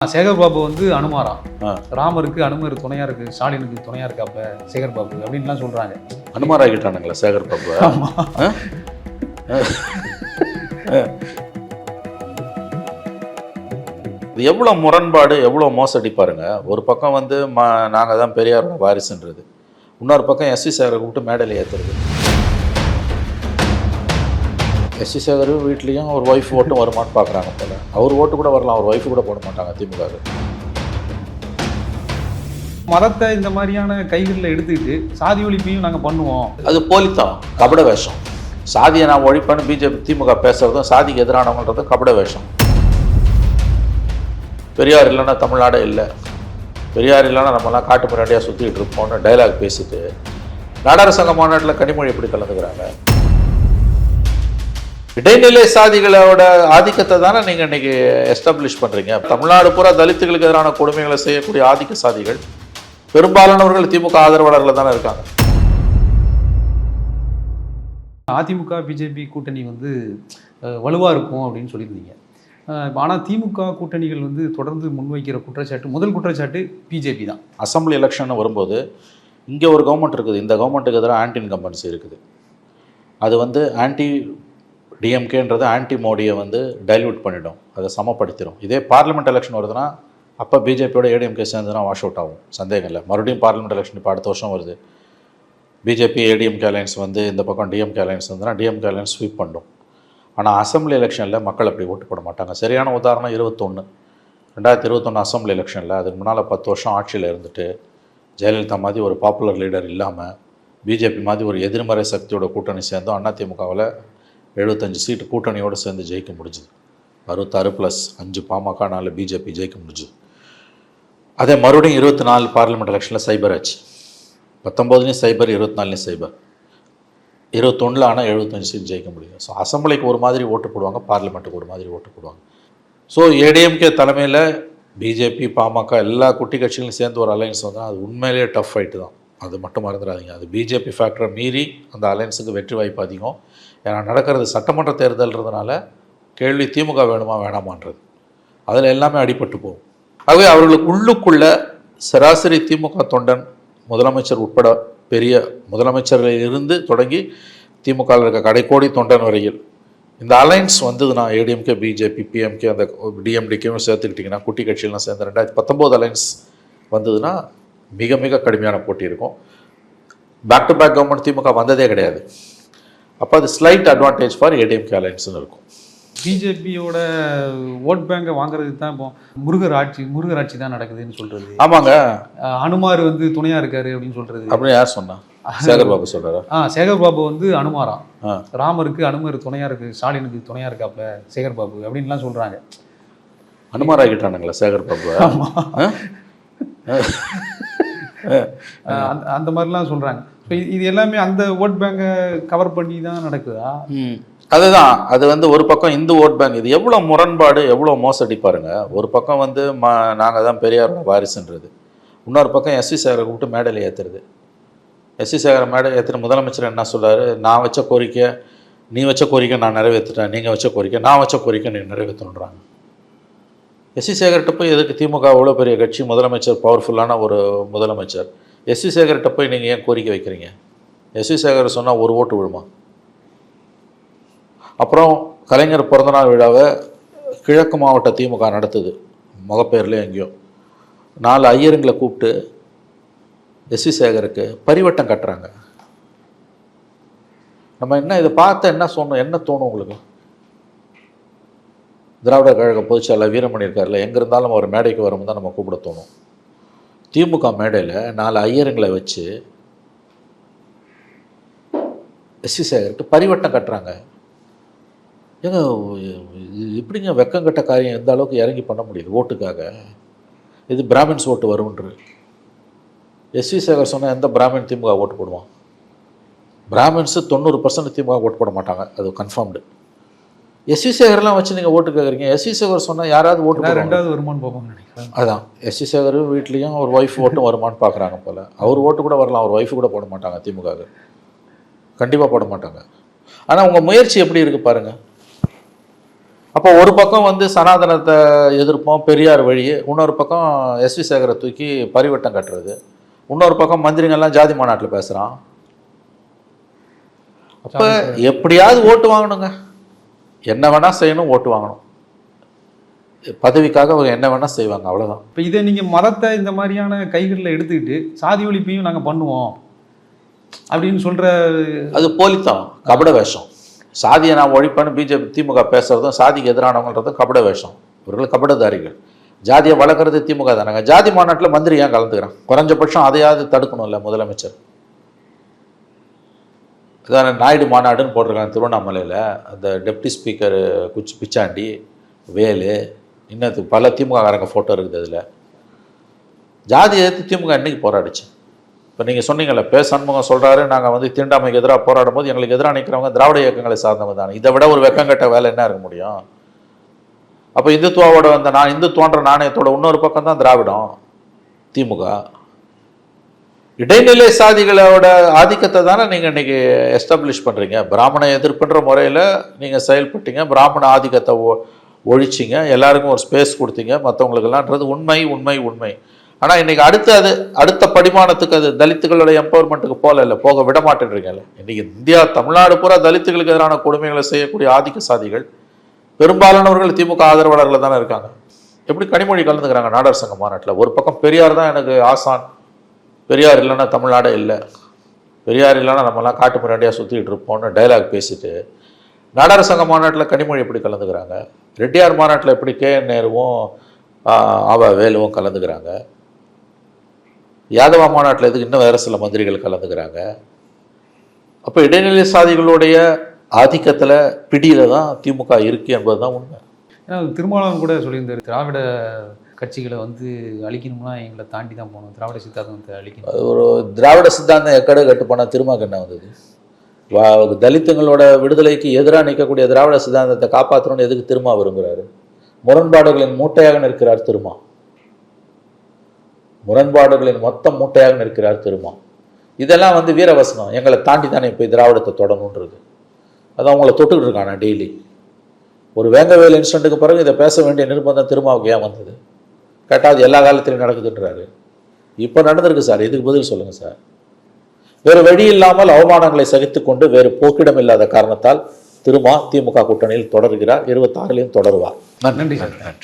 சேகர் பாபு வந்து அனுமாரா. ராமருக்கு அனுமர் துணையா இருக்கு ஸ்டாலினுக்கு துணையா இருக்காப்ல சேகர் பாபு அப்படின்லாம் சொல்றாங்க. அனுமார் ஆகிட்டானுங்களா சேகர் பாபு ஆமா இது எவ்வளோ முரண்பாடு எவ்வளோ மோசடி பாருங்க. ஒரு பக்கம் வந்து ம நாங்கள் தான் பெரியாரோட வாரிசுன்றது. இன்னொரு பக்கம் எஸ்சி சேகரை கூப்பிட்டு மேடையில் ஏற்றுறது எஸ்சி சேகர் வீட்லேயும் ஒரு ஒய்ஃப் ஓட்டும் வருமானு பார்க்குறாங்க போல. அவர் ஓட்டு கூட வரலாம் அவர் ஒய்ஃப் கூட போட மாட்டாங்க திமுக மதத்தை இந்த மாதிரியான கைகளில் எடுத்துக்கிட்டு சாதி ஒழிப்பையும் நாங்க பண்ணுவோம். அது போலித்தனம் கபட வேஷம். சாதியை நான் ஒழிப்பேன்னு பிஜேபி திமுக பேசுறதும் சாதிக்கு எதிரானவங்கன்றதும் கபட வேஷம். பெரியார் இல்லைன்னா தமிழ்நாடே இல்லை. பெரியார் இல்லைன்னா நம்மலாம் காட்டு முன்னாடியாக சுற்றிட்டு இருப்போம்னு டைலாக் பேசிட்டு நாடார் சங்க மாநாட்டில் கனிமொழி எப்படி கலந்துக்கிறாங்க? இடைநிலை சாதிகளோட ஆதிக்கத்தை தானே நீங்கள் இன்னைக்கு எஸ்டாப்ளிஷ் பண்ணுறீங்க தமிழ்நாடு பூரா தலித்துகளுக்கு எதிரான கொடுமைகளை செய்யக்கூடிய ஆதிக்க சாதிகள். பெரும்பாலானவர்கள் திமுக ஆதரவாளர்கள் தானே இருக்காங்க. அதிமுக பிஜேபி கூட்டணி வந்து அஹ், வலுவா இருக்கும் அப்படின்னு சொல்லியிருந்தீங்க. அஹ், ஆனா திமுக கூட்டணிகள் வந்து தொடர்ந்து முன்வைக்கிற குற்றச்சாட்டு முதல் குற்றச்சாட்டு பிஜேபி தான். அசம்பிளி எலெக்ஷன் வரும்போது இங்கே ஒரு கவர்மெண்ட் இருக்குது. இந்த கவர்மெண்ட்டுக்கு எதிராக ஆன்டி இன்கம்பன்சி இருக்குது. அது வந்து ஆன்டி டிஎம்கேன்றது ஆன்டி மோடியை வந்து டைல்யூட் பண்ணிடும். அதை சமப்படுத்திடும். இதே பார்லிமெண்ட் எலெக்ஷன் வருதுன்னா அப்போ பிஜேபியோட ஏடிஎம்கே சேர்ந்துனா வாஷ் அவுட் ஆகும். சந்தேகம் இல்லை. மறுபடியும் பார்லிமெண்ட் எலெக்ஷன் இப்போ அடுத்த வருஷம் வருது. பிஜேபி ஏடிஎம்கே அலையன்ஸ் வந்து இந்த பக்கம் டிஎம்கே அலையன்ஸ் வந்துன்னா டிஎம்கே அலையன்ஸ் ஸ்வீப் பண்ணும். ஆனால் அசம்பிளி எலெக்ஷனில் மக்கள் அப்படி ஓட்டு போட மாட்டாங்க. சரியான உதாரணம் இருபத்தொன்று ரெண்டாயிரத்தி இருபத்தொன்று அசம்பிளி எலெக்ஷனில் அதுக்கு முன்னால் பத்து வருஷம் ஆட்சியில் இருந்துட்டு ஜெயலலிதா மாதிரி ஒரு பாப்புலர் லீடர் இல்லாமல் பிஜேபி மாதிரி ஒரு எதிர்மறை சக்தியோட கூட்டணி சேர்ந்தோம். அதிமுகவில் எழுபத்தஞ்சு சீட்டு கூட்டணியோடு சேர்ந்து ஜெயிக்க முடிஞ்சுது. அறுபத்தாறு ப்ளஸ் அஞ்சு பாமக நாலு பிஜேபி ஜெயிக்க முடிஞ்சுது. அதே மறுபடியும் இருபத்தி நாலு பார்லிமெண்ட் எலெக்ஷனில் சைபர் ஆச்சு. பத்தொம்போதுலேயும் சைபர் இருபத்தி நாலுலேயும் சைபர் இருபத்தொன்னில் ஆனால் எழுபத்தஞ்சு சீட் ஜெயிக்க முடியும். ஸோ அசம்பிளிக்கு ஒரு மாதிரி ஓட்டு போடுவாங்க பார்லிமெண்ட்டுக்கு ஒரு மாதிரி ஓட்டு போடுவாங்க. ஸோ ஏடிஎம்கே தலைமையில் பிஜேபி பாமக எல்லா குட்டி கட்சிகளும் சேர்ந்து ஒரு அலையன்ஸ் வந்தால் அது உண்மையிலேயே டஃப் ஃபைட்டு தான் அது மட்டும் மறந்துடாதீங்க. அது பிஜேபி ஃபேக்டரை மீறி அந்த அலையன்ஸுக்கு வெற்றி வாய்ப்பு அதிகம். ஏன்னா நடக்கிறது சட்டமன்ற தேர்தல்ன்றதுனால கேள்வி திமுக வேணுமா வேணாமான்றது. அதில் எல்லாமே அடிபட்டு போகும். ஆகவே அவர்களுக்கு உள்ளுக்குள்ள சராசரி திமுக தொண்டன் முதலமைச்சர் உட்பட பெரிய முதலமைச்சர்களில் இருந்து தொடங்கி திமுகவில் இருக்க கடைக்கோடி தொண்டன் வரையில் இந்த அலைன்ஸ் வந்ததுன்னா ஏடிஎம்கே பிஜேபி பிஎம்கே அந்த டிஎம்டிக்கும் சேர்த்துக்கிட்டிங்கன்னா குட்டி கட்சியெல்லாம் சேர்ந்த ரெண்டாயிரத்தி பத்தொம்போது அலைன்ஸ் வந்ததுன்னா மிக மிக கடுமையான போட்டி இருக்கும். பேக் டு பேக் கவர்மெண்ட் திமுக வந்ததே கிடையாது. அப்போ அது ஸ்லைட் அட்வான்டேஜ் ஃபார் ஏடிஎம்கே அலைன்ஸ்னு இருக்கும். பிஜேபியோட ஓட் பேங்கை வாங்குறதுக்கு தான் இப்போ முருகர் ஆட்சி முருகர் ஆட்சி தான் நடக்குதுன்னு சொல்றது. ஆமாங்க. அனுமார் வந்து துணையா இருக்காரு அப்படின்னு சொல்றது. அப்படின்னு யார் சொன்னா? சேகர் பாபு சொல்கிறாரா ஆ சேகர் பாபு வந்து அனுமாரா. ராமருக்கு அனுமர் துணையா இருக்கு ஸ்டாலினுக்கு துணையா இருக்காப்ல சேகர் பாபு அப்படின்லாம் சொல்றாங்க. அனுமார் ஆகிட்டானுங்களா சேகர் பாபு அந்த அந்த மாதிரிலாம் சொல்றாங்க. ஸோ இது எல்லாமே அந்த ஓட் பேங்கை கவர் பண்ணி தான் நடக்குதா அதுதான். அது வந்து ஒரு பக்கம் இந்து ஓட் பேங்க். இது எவ்வளோ முரண்பாடு எவ்வளோ மோசடி பாருங்க. ஒரு பக்கம் வந்து ம நாங்கள் தான் பெரியாரோட வாரிசுன்றது. இன்னொரு பக்கம் எஸ்சி சேகரை கூப்பிட்டு மேடையில் ஏற்றுறது எஸ்சி சேகரை மேடை ஏற்றுற முதலமைச்சர் என்ன சொல்கிறாரு நான் வச்ச கோரிக்கை நீ வச்ச கோரிக்கை நான் நிறைவேற்றுட்டேன் நீங்கள் வச்ச கோரிக்கை நான் வச்ச கோரிக்கை நீ நிறைவேற்றணுன்றாங்க எஸ்சி சேகர்கிட்ட போய் எதுக்கு திமுக அவ்வளோ பெரிய கட்சி? முதலமைச்சர் பவர்ஃபுல்லான ஒரு முதலமைச்சர். எஸ்சி சேகர்கிட்ட போய் நீங்கள் ஏன் கோரிக்கை வைக்கிறீங்க? எஸ் சி சேகர் சொன்னால் ஒரு ஓட்டு விழுமா? அப்புறம் கலைஞர் பிறந்தநாள் விழாவை கிழக்கு மாவட்ட திமுக நடத்துது. முகப்பேர்லேயும் எங்கேயோ. நாலு ஐயருங்களை கூப்பிட்டு எஸ்வி சேகருக்கு பரிவட்டம் கட்டுறாங்க. நம்ம என்ன இதை பார்த்து என்ன சொன்னோம் என்ன தோணும் உங்களுக்கு? திராவிட கழக பொதுச்செயலாளர் வீரமணி இருக்கார்ல எங்கே இருந்தாலும் அவர் மேடைக்கு வரும்போது தான் நம்ம கூப்பிட தோணும். திமுக மேடையில் நாலு ஐயருங்களை வச்சு எஸ்வி சேகருக்கு பரிவட்டம் கட்டுறாங்க. ஏங்க எப்படிங்க வெக்கம் கட்ட காரியம் எந்த அளவுக்கு இறங்கி பண்ண முடியுது ஓட்டுக்காக? இது பிராமின்ஸ் ஓட்டு வரும்ன்று. எஸ்வி சேகர் சொன்னால் எந்த பிராமின் திமுக ஓட்டு போடுவான்? பிராமின்ஸு தொண்ணூறு பர்சன்ட் திமுக ஓட்டு போட மாட்டாங்க. அது கன்ஃபார்ம்டு எஸ்வி சேகர்லாம் வச்சு நீங்கள் ஓட்டு கேட்குறீங்க எஸ்வி சேகர் சொன்னால் யாராவது ஓட்டு ரெண்டாவது வருமானு பார்ப்போம்னு நினைக்கிறேன் அதான். எஸ்சி சேகர் வீட்லேயும் ஒரு ஒய்ஃப் ஓட்டும் வருமானு பார்க்குறாங்க போல். அவர் ஓட்டு கூட வரலாம். அவர் ஒய்ஃபு கூட போட மாட்டாங்க திமுக கண்டிப்பாக போட மாட்டாங்க. ஆனால் உங்கள் முயற்சி எப்படி இருக்குது பாருங்கள் அப்போ ஒரு பக்கம் வந்து சனாதனத்தை எதிர்ப்போம் பெரியார் வழி இன்னொரு பக்கம் எஸ்வி சேகரை தூக்கி பரிவட்டம் கட்டுறது. இன்னொரு பக்கம் மந்திரிங்கெல்லாம் ஜாதி மாநாட்டில் பேசுகிறான் அப்போ எப்படியாவது ஓட்டு வாங்கணுங்க. என்ன வேணால் செய்யணும் ஓட்டு வாங்கணும். பதவிக்காக அவங்க என்ன வேணால் செய்வாங்க அவ்வளோதான் இப்போ இதை நீங்கள் மதத்தை இந்த மாதிரியான கைகளில் எடுத்துக்கிட்டு சாதி ஒழிப்பையும் நாங்கள் பண்ணுவோம் அப்படின்னு சொல்கிற அது போலித்தனம் கபட வேஷம். சாதியை நான் ஒழிப்பேன்னு பிஜேபி திமுக பேசுறதும் சாதிக்கு எதிரானவங்கன்றதும் கபட வேஷம். இவர்கள் கபடதாரிகள். ஜாதியை வளர்க்குறது திமுக தானங்க ஜாதி மாநாட்டில் மந்திரி ஏன் கலந்துக்கிறான் குறைஞ்சபட்சம் அதையாவது தடுக்கணும்ல முதலமைச்சர். நாயுடு மாநாடுன்னு போட்டிருக்காங்க திருவண்ணாமலையில். அந்த டெப்டி ஸ்பீக்கர் குச்சி பிச்சாண்டி வேலு இன்னத்துக்கு பல திமுககாரங்க ஃபோட்டோ இருக்குது அதில். ஜாதி எதிர்த்து திமுக இன்றைக்கி போராடிச்சு. இப்போ நீங்கள் சொன்னீங்கல்ல பே சண்முகம் சொல்கிறாரு நாங்கள் வந்து தீண்டாமைக்கு எதிராக போராடும் போது எங்களுக்கு எதிராக நிற்கிறவங்க திராவிட இயக்கங்களை சார்ந்தவங்க தான். இதை விட ஒரு வெக்கங்கட்ட வேலை என்ன இருக்க முடியும்? அப்போ இந்துத்துவாவோட அந்த நான் இந்துத்துவன்ற நாணயத்தோட இன்னொரு பக்கம் தான் திராவிடம் திமுக. இடைநிலை சாதிகளோட ஆதிக்கத்தை தானே நீங்கள் இன்றைக்கி எஸ்டாப்ளிஷ் பண்ணுறீங்க பிராமண எதிர்ப்புன்ற முறையில் நீங்கள் செயல்பட்டீங்க. பிராமண ஆதிக்கத்தை ஒ ஒழிச்சிங்க. எல்லாருக்கும் ஒரு ஸ்பேஸ் கொடுத்தீங்க. மற்றவங்களுக்கெல்லாம்ன்றது உண்மை உண்மை உண்மை. ஆனால் இன்றைக்கி அடுத்த அது அடுத்த படிமானத்துக்கு அது தலித்துகளோட எம்பவர்மெண்ட்டுக்கு போகல இல்லை போக விட மாட்டேன்றீங்கல்ல இன்றைக்கி இந்தியா தமிழ்நாடு பூரா தலித்துகளுக்கு எதிரான கொடுமைகளை செய்யக்கூடிய ஆதிக்க சாதிகள். பெரும்பாலானவர்கள் திமுக ஆதரவாளர்கள் தானே இருக்காங்க. எப்படி கனிமொழி கலந்துக்கிறாங்க? நாடர் சங்க மாநாட்டில். ஒரு பக்கம் பெரியார் தான் எனக்கு ஆசான். பெரியார் இல்லைன்னா தமிழ்நாடே இல்லை. பெரியார் இல்லைன்னா நம்மலாம் காட்டு முன்னாடியாக சுற்றிட்டு இருப்போம்னு டைலாக் பேசிட்டு நாடார் சங்க மாநாட்டில் கனிமொழி எப்படி கலந்துக்கிறாங்க? ரெட்டியார் மாநாட்டில் எப்படி கே. என். நேருவும் அவ வேலுவும் கலந்துக்கிறாங்க? யாதவ மாநாட்டில் எதுக்கு இன்னும் வேறு சில மந்திரிகள் கலந்துக்கிறாங்க? அப்போ இடைநிலை சாதிகளுடைய ஆதிக்கத்தில் பிடியில் தான் திமுக இருக்குது என்பது தான் உண்மை. ஏன்னா திருமாவளவன் கூட சொல்லியிருந்தார் திராவிட கட்சிகளை வந்து அழிக்கணும்னா எங்களை தாண்டி தான் போகணும். திராவிட சித்தாந்தத்தை அழிக்கணும். அது ஒரு திராவிட சித்தாந்தம் எக்கடை கட்டு போனால் திரும்ப என்ன வந்தது? வா- தலித்துங்களோட விடுதலைக்கு எதிராக நிற்கக்கூடிய திராவிட சித்தாந்தத்தை காப்பாற்றணும்னு எதுக்கு திருமா விரும்புகிறாரு முரண்பாடுகளின் மூட்டையாக நிற்கிறார் திருமா. முரண்பாடுகளின் மொத்த மூட்டையாக நிற்கிறார் திருமா. இதெல்லாம் வந்து வீரவசனம். எங்களை தாண்டி தானே போய் திராவிடத்தை தொடணுன்றது. அது அவங்கள தொட்டுக்கிட்டு இருக்கானா டெய்லி. ஒரு வேங்கவேல் இன்சிடென்ட்டுக்கு பிறகு இதை பேச வேண்டிய நிர்பந்தம் திருமாவுக்கு ஏன் வந்தது? கேட்டால் அது எல்லா காலத்திலையும் நடக்குதுன்றாரு. இப்போ நடந்திருக்கு சார். இதுக்கு பதில் சொல்லுங்கள் சார். வேறு வழி இல்லாமல் அவமானங்களை சகித்துக் கொண்டு வேறு போக்கிடம் இல்லாத காரணத்தால் திருமா திமுக கூட்டணியில் தொடர்கிறார். இருபத்தாறிலையும் தொடருவார். நன்றி சார்.